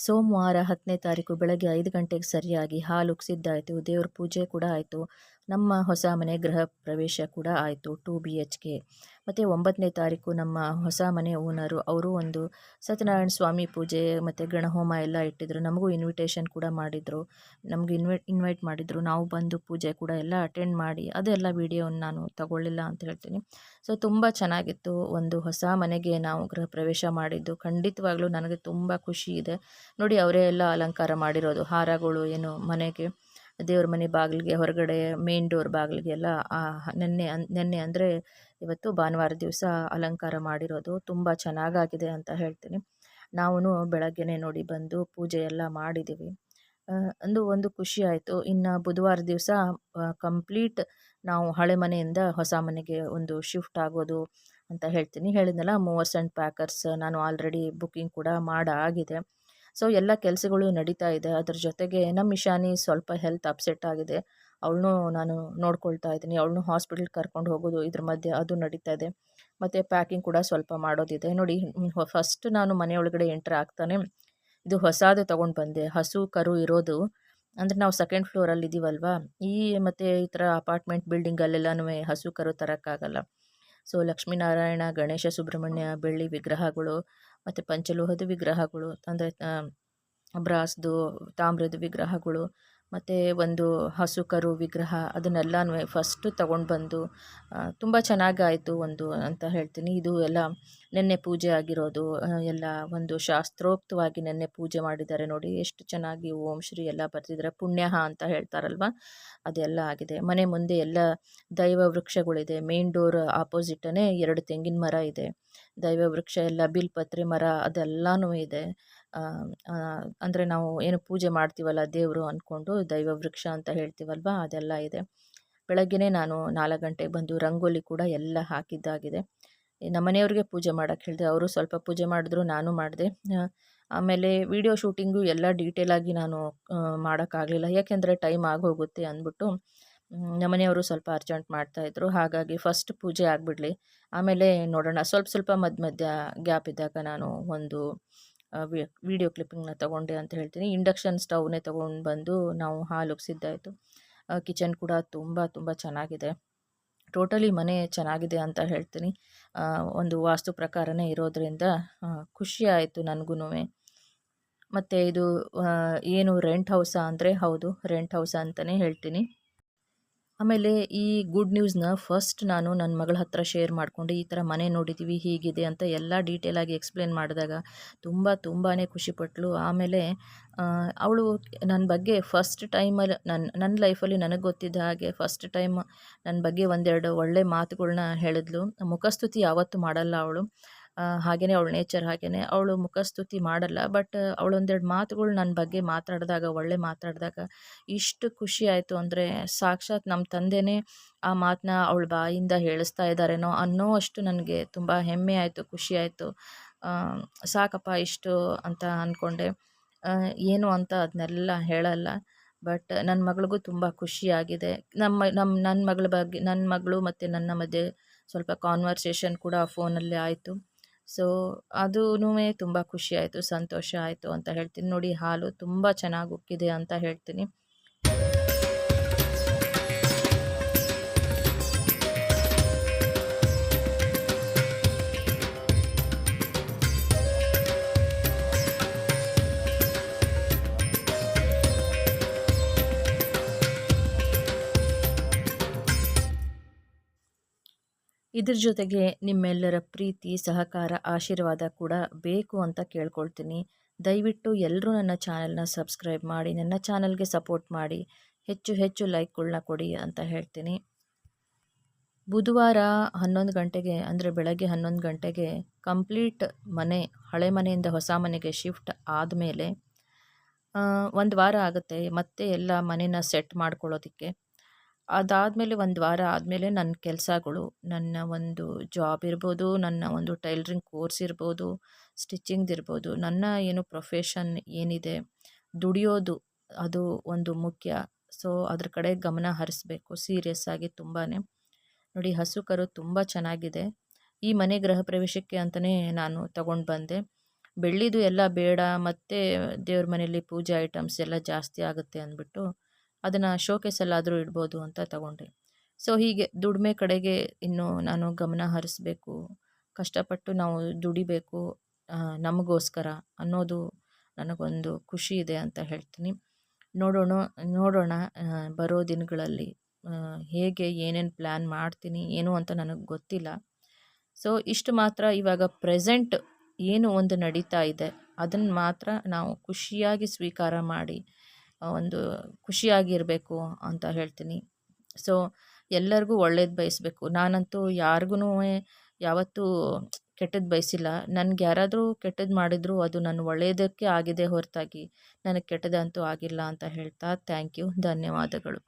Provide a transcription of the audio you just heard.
ಸೋಮವಾರ ಹತ್ತನೇ ತಾರೀಕು ಬೆಳಗ್ಗೆ ಐದು ಗಂಟೆಗೆ ಸರಿಯಾಗಿ ಹಾಲು ಉಕ್ಸಿದ್ದಾಯಿತು. ದೇವ್ರ ಪೂಜೆ ಕೂಡ ಆಯಿತು. ನಮ್ಮ ಹೊಸ ಮನೆ ಗೃಹ ಪ್ರವೇಶ ಕೂಡ ಆಯಿತು, ಟು ಬಿ ಎಚ್ ಕೆ. ಮತ್ತು ಒಂಬತ್ತನೇ ತಾರೀಕು ನಮ್ಮ ಹೊಸ ಮನೆ ಓನರು, ಅವರು ಒಂದು ಸತ್ಯನಾರಾಯಣ ಸ್ವಾಮಿ ಪೂಜೆ ಮತ್ತು ಗಣಹೋಮ ಎಲ್ಲ ಇಟ್ಟಿದ್ರು. ನಮಗೂ ಇನ್ವಿಟೇಷನ್ ಕೂಡ ಮಾಡಿದರು. ನಮಗೆ ಇನ್ವೈಟ್ ಇನ್ವೈಟ್ ಮಾಡಿದರು. ನಾವು ಬಂದು ಪೂಜೆ ಕೂಡ ಎಲ್ಲ ಅಟೆಂಡ್ ಮಾಡಿ, ಅದೆಲ್ಲ ವೀಡಿಯೋನ ನಾನು ತಗೊಳ್ಳಿಲ್ಲ ಅಂತ ಹೇಳ್ತೀನಿ. ಸೊ ತುಂಬ ಚೆನ್ನಾಗಿತ್ತು. ಒಂದು ಹೊಸ ಮನೆಗೆ ನಾವು ಗೃಹ ಪ್ರವೇಶ ಮಾಡಿದ್ದು. ಖಂಡಿತವಾಗ್ಲೂ ನನಗೆ ತುಂಬ ಖುಷಿ ಇದೆ. ನೋಡಿ, ಅವರೇ ಎಲ್ಲ ಅಲಂಕಾರ ಮಾಡಿರೋದು, ಹಾರಗಳು, ಏನು ಮನೆಗೆ. ದೇವ್ರ ಮನೆ ಬಾಗಿಲಿಗೆ ಹೊರಗಡೆ ಮೇನ್ ಡೋರ್ ಬಾಗಿಲಿಗೆ ಎಲ್ಲ ನೆನ್ನೆ ಅನ್, ನೆನ್ನೆ ಅಂದರೆ ಇವತ್ತು ಭಾನುವಾರ ದಿವಸ ಅಲಂಕಾರ ಮಾಡಿರೋದು. ತುಂಬ ಚೆನ್ನಾಗಾಗಿದೆ ಅಂತ ಹೇಳ್ತೀನಿ. ನಾವು ಬೆಳಗ್ಗೆನೇ ನೋಡಿ ಬಂದು ಪೂಜೆ ಎಲ್ಲ ಮಾಡಿದ್ದೀವಿ ಅಂದು ಒಂದು ಖುಷಿ ಆಯಿತು. ಇನ್ನು ಬುಧವಾರ ದಿವಸ ಕಂಪ್ಲೀಟ್ ನಾವು ಹಳೆ ಮನೆಯಿಂದ ಹೊಸ ಮನೆಗೆ ಒಂದು ಶಿಫ್ಟ್ ಆಗೋದು ಅಂತ ಹೇಳ್ತೀನಿ. ಹೇಳಿದ್ನಲ್ಲ ಮೂವರ್ಸ್ ಆ್ಯಂಡ್ ಪ್ಯಾಕರ್ಸ್ ನಾನು ಆಲ್ರೆಡಿ ಬುಕ್ಕಿಂಗ್ ಕೂಡ ಮಾಡಾಗಿದೆ. ಸೊ, ಎಲ್ಲ ಕೆಲಸಗಳು ನಡೀತಾ ಇದೆ. ಅದ್ರ ಜೊತೆಗೆ ನಮ್ಮ ಇಶಾನಿ ಸ್ವಲ್ಪ ಹೆಲ್ತ್ ಅಪ್ಸೆಟ್ ಆಗಿದೆ. ಅವಳನ್ನೂ ನಾನು ನೋಡ್ಕೊಳ್ತಾ ಇದ್ದೀನಿ. ಅವಳನ್ನೂ ಹಾಸ್ಪಿಟಲ್ಗೆ ಕರ್ಕೊಂಡು ಹೋಗೋದು, ಇದ್ರ ಮಧ್ಯೆ ಅದು ನಡೀತಾ ಇದೆ. ಮತ್ತು ಪ್ಯಾಕಿಂಗ್ ಕೂಡ ಸ್ವಲ್ಪ ಮಾಡೋದಿದೆ. ನೋಡಿ ಫಸ್ಟ್ ನಾನು ಮನೆಯೊಳಗಡೆ ಎಂಟ್ರ್ ಆಗ್ತಾನೆ. ಇದು ಹೊಸದು ತೊಗೊಂಡು ಬಂದೆ. ಹಸು, ಕರು ಇರೋದು. ಅಂದರೆ ನಾವು ಸೆಕೆಂಡ್ ಫ್ಲೋರಲ್ಲಿ ಇದ್ದೀವಲ್ವಾ ಈ, ಮತ್ತು ಈ ಥರ ಅಪಾರ್ಟ್ಮೆಂಟ್ ಬಿಲ್ಡಿಂಗಲ್ಲೆಲ್ಲನೂ ಹಸು, ಕರು ತರೋಕ್ಕಾಗಲ್ಲ. ಸೊ ಲಕ್ಷ್ಮೀನಾರಾಯಣ ಗಣೇಶ ಸುಬ್ರಹ್ಮಣ್ಯ ಬೆಳ್ಳಿ ವಿಗ್ರಹಗಳು ಮತ್ತು ಪಂಚಲೋಹದ ವಿಗ್ರಹಗಳು ಅಂದರೆ ಬ್ರಾಸ್ದು ತಾಮ್ರದ ವಿಗ್ರಹಗಳು ಮತ್ತು ಒಂದು ಹಸು, ಕರು, ವಿಗ್ರಹ ಅದನ್ನೆಲ್ಲನೂ ಫಸ್ಟು ತಗೊಂಡು ಬಂದು ತುಂಬ ಚೆನ್ನಾಗಾಯಿತು ಒಂದು ಅಂತ ಹೇಳ್ತೀನಿ. ಇದು ಎಲ್ಲ ನೆನ್ನೆ ಪೂಜೆ ಆಗಿರೋದು ಎಲ್ಲ ಒಂದು ಶಾಸ್ತ್ರೋಕ್ತವಾಗಿ ನೆನ್ನೆ ಪೂಜೆ ಮಾಡಿದ್ದಾರೆ ನೋಡಿ, ಎಷ್ಟು ಚೆನ್ನಾಗಿ ಓಂ ಶ್ರೀ ಎಲ್ಲ ಬರ್ತಿದ್ದಾರೆ ಪುಣ್ಯಹ ಅಂತ ಹೇಳ್ತಾರಲ್ವ, ಅದೆಲ್ಲ ಆಗಿದೆ. ಮನೆ ಮುಂದೆ ಎಲ್ಲ ದೈವ ವೃಕ್ಷಗಳಿದೆ ಮೇನ್ ಡೋರ್ ಆಪೋಸಿಟನೇ ಎರಡು ತೆಂಗಿನ ಮರ ಇದೆ. ದೈವ ವೃಕ್ಷ ಎಲ್ಲ ಬಿಲ್ಪತ್ರೆ ಮರ ಅದೆಲ್ಲನೂ ಇದೆ. ಅಂದರೆ ನಾವು ಏನು ಪೂಜೆ ಮಾಡ್ತೀವಲ್ಲ ದೇವರು ಅಂದ್ಕೊಂಡು ದೈವ ವೃಕ್ಷ ಅಂತ ಹೇಳ್ತೀವಲ್ವ ಅದೆಲ್ಲ ಇದೆ. ಬೆಳಗ್ಗೆನೇ ನಾನು ನಾಲ್ಕು ಗಂಟೆಗೆ ಬಂದು ರಂಗೋಲಿ ಕೂಡ ಎಲ್ಲ ಹಾಕಿದ್ದಾಗಿದೆ. ನಮ್ಮ ಮನೆಯವ್ರಿಗೆ ಪೂಜೆ ಮಾಡೋಕ್ಕೆ ಹೇಳಿದೆ. ಅವರು ಸ್ವಲ್ಪ ಪೂಜೆ ಮಾಡಿದ್ರು, ನಾನು ಮಾಡಿದೆ. ಆಮೇಲೆ ವಿಡಿಯೋ ಶೂಟಿಂಗು ಎಲ್ಲ ಡೀಟೇಲಾಗಿ ನಾನು ಮಾಡೋಕ್ಕಾಗಲಿಲ್ಲ ಯಾಕೆಂದರೆ ಟೈಮ್ ಆಗೋಗುತ್ತೆ ಅಂದ್ಬಿಟ್ಟು ನಮ್ಮನೆಯವರು ಸ್ವಲ್ಪ ಅರ್ಜೆಂಟ್ ಮಾಡ್ತಾಯಿದ್ರು ಹಾಗಾಗಿ ಫಸ್ಟ್ ಪೂಜೆ ಆಗಿಬಿಡಲಿ. ಆಮೇಲೆ ನೋಡೋಣ. ಸ್ವಲ್ಪ ಸ್ವಲ್ಪ ಮಧ್ಯ ಮಧ್ಯ ಗ್ಯಾಪ್ ಇದ್ದಾಗ ನಾನು ಒಂದು ವಿಡಿಯೋ ಕ್ಲಿಪ್ಪಿಂಗ್ನ ತೊಗೊಂಡೆ ಅಂತ ಹೇಳ್ತೀನಿ. ಇಂಡಕ್ಷನ್ ಸ್ಟವ್ನೇ ತೊಗೊಂಡು ಬಂದು ನಾವು ಹಾಲು ಒಪ್ಸಿದ್ದಾಯಿತು. ಕಿಚನ್ ಕೂಡ ತುಂಬ ತುಂಬ ಚೆನ್ನಾಗಿದೆ. ಟೋಟಲಿ ಮನೆ ಚೆನ್ನಾಗಿದೆ ಅಂತ ಹೇಳ್ತೀನಿ. ಒಂದು ವಾಸ್ತು ಪ್ರಕಾರನೇ ಇರೋದರಿಂದ ಖುಷಿ ಆಯಿತು ನನಗೂ ಮತ್ತು ಇದು ಏನು ರೆಂಟ್ ಹೌಸಾ ಅಂದರೆ ಹೌದು ರೆಂಟ್ ಹೌಸ ಅಂತಲೇ ಹೇಳ್ತೀನಿ. ಆಮೇಲೆ ಈ ಗುಡ್ ನ್ಯೂಸ್ನ ಫಸ್ಟ್ ನಾನು ನನ್ನ ಮಗಳ ಹತ್ರ ಶೇರ್ ಮಾಡಿಕೊಂಡು ಈ ಥರ ಮನೆ ನೋಡಿದ್ದೀವಿ ಹೀಗಿದೆ ಅಂತ ಎಲ್ಲ ಡೀಟೇಲಾಗಿ ಎಕ್ಸ್ಪ್ಲೇನ್ ಮಾಡಿದಾಗ ತುಂಬ ತುಂಬಾ ಖುಷಿಪಟ್ಟಳು ಆಮೇಲೆ ಅವಳು ನನ್ನ ಬಗ್ಗೆ ಫಸ್ಟ್ ಟೈಮಲ್ಲಿ ನನ್ನ ನನ್ನ ಲೈಫಲ್ಲಿ ನನಗೆ ಗೊತ್ತಿದ್ದ ಹಾಗೆ ಫಸ್ಟ್ ಟೈಮ್ ನನ್ನ ಬಗ್ಗೆ ಒಂದೆರಡು ಒಳ್ಳೆ ಮಾತುಗಳನ್ನ ಹೇಳಿದ್ಲು. ಮುಖಸ್ತುತಿ ಯಾವತ್ತೂ ಮಾಡಲ್ಲ ಅವಳು. ಹಾಗೆಯೇ ಅವಳ ನೇಚರ್ ಹಾಗೇ ಅವಳು ಮುಖಸ್ತುತಿ ಮಾಡಲ್ಲ. ಬಟ್ ಅವಳೊಂದೆರಡು ಮಾತುಗಳು ನನ್ನ ಬಗ್ಗೆ ಮಾತಾಡಿದಾಗ, ಒಳ್ಳೆ ಮಾತಾಡಿದಾಗ ಇಷ್ಟು ಖುಷಿ ಆಯಿತು ಅಂದರೆ ಸಾಕ್ಷಾತ್ ನಮ್ಮ ತಂದೆಯೇ ಆ ಮಾತನ್ನ ಅವಳ ಬಾಯಿಂದ ಹೇಳಿಸ್ತಾ ಇದ್ದಾರೇನೋ ಅನ್ನೋ ಅಷ್ಟು ನನಗೆ ತುಂಬ ಹೆಮ್ಮೆ ಆಯಿತು, ಖುಷಿ ಆಯಿತು. ಸಾಕಪ್ಪ ಇಷ್ಟು ಅಂತ ಅಂದ್ಕೊಂಡೆ ಏನು ಅಂತ ಅದನ್ನೆಲ್ಲ ಹೇಳಲ್ಲ. ಬಟ್ ನನ್ನ ಮಗಳಿಗೂ ತುಂಬ ಖುಷಿಯಾಗಿದೆ ನಮ್ಮ ನಮ್ಮ ನನ್ನ ಮಗಳ ಬಗ್ಗೆ ನನ್ನ ಮಗಳು ಮತ್ತು ನನ್ನ ಮಧ್ಯೆ ಸ್ವಲ್ಪ ಕಾನ್ವರ್ಸೇಷನ್ ಕೂಡ ಫೋನಲ್ಲಿ ಆಯಿತು. ಸೊ ಅದೂ ತುಂಬ ಖುಷಿ ಆಯಿತು, ಸಂತೋಷ ಆಯಿತು ಅಂತ ಹೇಳ್ತೀನಿ. ನೋಡಿ, ಹಾಲು ತುಂಬ ಚೆನ್ನಾಗಿ ಉಕ್ಕಿದೆ ಅಂತ ಹೇಳ್ತೀನಿ. ಇದ್ರ ಜೊತೆಗೆ ನಿಮ್ಮೆಲ್ಲರ ಪ್ರೀತಿ, ಸಹಕಾರ, ಆಶೀರ್ವಾದ ಕೂಡ ಬೇಕು ಅಂತ ಕೇಳ್ಕೊಳ್ತೀನಿ. ದಯವಿಟ್ಟು ಎಲ್ಲರೂ ನನ್ನ ಚಾನಲ್ನ ಸಬ್ಸ್ಕ್ರೈಬ್ ಮಾಡಿ, ನನ್ನ ಚಾನಲ್ಗೆ ಸಪೋರ್ಟ್ ಮಾಡಿ. ಹೆಚ್ಚು ಹೆಚ್ಚು ಲೈಕ್ಗಳನ್ನ ಕೊಡಿ ಅಂತ ಹೇಳ್ತೀನಿ. ಬುಧವಾರ ಹನ್ನೊಂದು ಗಂಟೆಗೆ, ಅಂದರೆ ಬೆಳಗ್ಗೆ ಹನ್ನೊಂದು ಗಂಟೆಗೆ ಕಂಪ್ಲೀಟ್ ಮನೆ, ಹಳೆ ಮನೆಯಿಂದ ಹೊಸ ಮನೆಗೆ ಶಿಫ್ಟ್ ಆದಮೇಲೆ ಒಂದು ವಾರ ಆಗುತ್ತೆ ಮತ್ತೆ ಎಲ್ಲ ಮನೇನ ಸೆಟ್ ಮಾಡ್ಕೊಳ್ಳೋದಕ್ಕೆ. ಅದಾದಮೇಲೆ ಒಂದು ವಾರ ಆದಮೇಲೆ ನನ್ನ ಕೆಲಸಗಳು, ನನ್ನ ಒಂದು ಜಾಬ್ ಇರ್ಬೋದು, ನನ್ನ ಒಂದು ಟೈಲ್ರಿಂಗ್ ಕೋರ್ಸ್ ಇರ್ಬೋದು ಸ್ಟಿಚಿಂಗ್ದು ಇರ್ಬೋದು, ನನ್ನ ಏನು ಪ್ರೊಫೆಷನ್ ಏನಿದೆ, ದುಡಿಯೋದು ಅದು ಒಂದು ಮುಖ್ಯ. ಸೊ, ಅದ್ರ ಕಡೆ ಗಮನ ಹರಿಸ್ಬೇಕು, ಸೀರಿಯಸ್ ಆಗಿ ತುಂಬಾ ನೋಡಿ, ಹಸು ಕರು ತುಂಬ ಚೆನ್ನಾಗಿದೆ. ಈ ಮನೆ ಗೃಹ ಪ್ರವೇಶಕ್ಕೆ ಅಂತಲೇ ನಾನು ತಗೊಂಡು ಬಂದೆ. ಬೆಳ್ಳಿದು ಎಲ್ಲ ಬೇಡ, ಮತ್ತು ದೇವ್ರ ಮನೆಯಲ್ಲಿ ಪೂಜೆ ಐಟಮ್ಸ್ ಎಲ್ಲ ಜಾಸ್ತಿ ಆಗುತ್ತೆ ಅಂದ್ಬಿಟ್ಟು ಅದನ್ನು ಶೋಕೇಸಲ್ಲಾದರೂ ಇಡ್ಬೋದು ಅಂತ ತಗೊಂಡೆ ಸೊ ಹೀಗೆ ದುಡಿಮೆ ಕಡೆಗೆ ಇನ್ನೂ ನಾನು ಗಮನ ಹರಿಸ್ಬೇಕು, ಕಷ್ಟಪಟ್ಟು ನಾವು ದುಡಿಬೇಕು ನಮಗೋಸ್ಕರ ಅನ್ನೋದು ನನಗೊಂದು ಖುಷಿ ಇದೆ ಅಂತ ಹೇಳ್ತೀನಿ. ನೋಡೋಣ ನೋಡೋಣ ಬರೋ ದಿನಗಳಲ್ಲಿ ಹೇಗೆ ಏನೇನು ಪ್ಲ್ಯಾನ್ ಮಾಡ್ತೀನಿ, ಏನು ಅಂತ ನನಗೆ ಗೊತ್ತಿಲ್ಲ. ಸೊ ಇಷ್ಟು ಮಾತ್ರ. ಇವಾಗ ಪ್ರೆಸೆಂಟ್ ಏನು ಒಂದು ನಡೀತಾ ಇದೆ ಅದನ್ನು ಮಾತ್ರ ನಾವು ಖುಷಿಯಾಗಿ ಸ್ವೀಕಾರ ಮಾಡಿ ಒಂದು ಖುಷಿಯಾಗಿರಬೇಕು ಅಂತ ಹೇಳ್ತೀನಿ. ಸೊ ಎಲ್ಲರಿಗೂ ಒಳ್ಳೇದು ಬಯಸಬೇಕು. ನಾನಂತೂ ಯಾರಿಗೂ ಯಾವತ್ತೂ ಕೆಟ್ಟದ್ದು ಬಯಸಿಲ್ಲ. ನನಗೆ ಯಾರಾದರೂ ಕೆಟ್ಟದ್ದು ಮಾಡಿದರೂ ಅದು ನನ್ನ ಒಳ್ಳೆಯದಕ್ಕೆ ಆಗಿದೆ ಹೊರತಾಗಿ. ನನಗೆ ಕೆಟ್ಟದಂತೂ ಆಗಿಲ್ಲ ಅಂತ ಹೇಳ್ತಾ ಥ್ಯಾಂಕ್ ಯು ಧನ್ಯವಾದಗಳು.